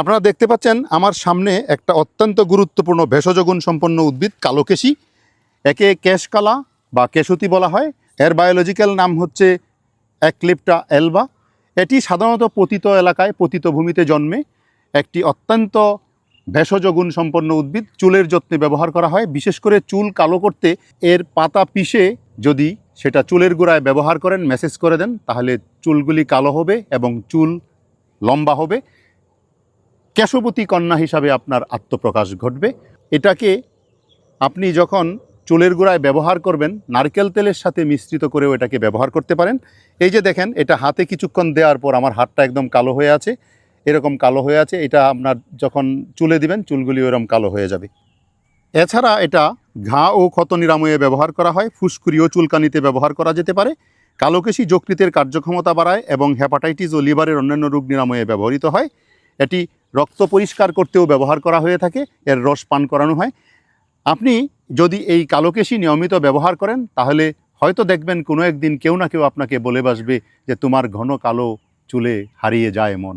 আপনারা দেখতে পাচ্ছেন আমার সামনে একটা অত্যন্ত গুরুত্বপূর্ণ ভেষজগুণ সম্পন্ন উদ্ভিদ, কালোকেশি। একে কেশকালা বা কেশতি বলা হয়। এর বায়োলজিক্যাল নাম হচ্ছে অ্যাক্লিপটা এলবা এটি সাধারণত পতিত এলাকায়, পতিত ভূমিতে জন্মে। একটি অত্যন্ত ভেষজ গুণ সম্পন্ন উদ্ভিদ। চুলের যত্নে ব্যবহার করা হয়। বিশেষ করে চুল কালো করতে এর পাতা পিষে যদি সেটা চুলের গোড়ায় ব্যবহার করেন মেসেজ করে দেন, তাহলে চুলগুলি কালো হবে এবং চুল লম্বা হবে। কেশবতী কন্যা হিসাবে আপনার আত্মপ্রকাশ ঘটবে। এটাকে আপনি যখন চুলের গোড়ায় ব্যবহার করবেন, নারকেল তেলের সাথে মিশ্রিত করেও এটাকে ব্যবহার করতে পারেন। এই যে দেখেন, এটা হাতে কিছুক্ষণ দেওয়ার পর আমার হাতটা একদম কালো হয়ে আছে। এরকম কালো হয়ে আছে, এটা আপনার যখন চুলে দিবেন, চুলগুলি এরকম কালো হয়ে যাবে। এছাড়া এটা ঘা ও ক্ষত নিরাময়ে ব্যবহার করা হয় ফুসকুড়ি ও চুলকানিতে ব্যবহার করা যেতে পারে। কালোকেশি যকৃতের কার্যক্ষমতা বাড়ায় এবং হ্যাপাটাইটিস ও লিভারের অন্যান্য রোগ নিরাময়ে ব্যবহৃত হয়। এটি রক্ত পরিষ্কার করতেও ব্যবহার করা হয়ে থাকে, এর রস পান করানো হয়। আপনি যদি এই কালোকেশি নিয়মিত ব্যবহার করেন, তাহলে হয়তো দেখবেন কোনো একদিন কেউ না কেউ আপনাকে বলে বাসবে যে, তোমার ঘন কালো চুলে হারিয়ে যায় মন।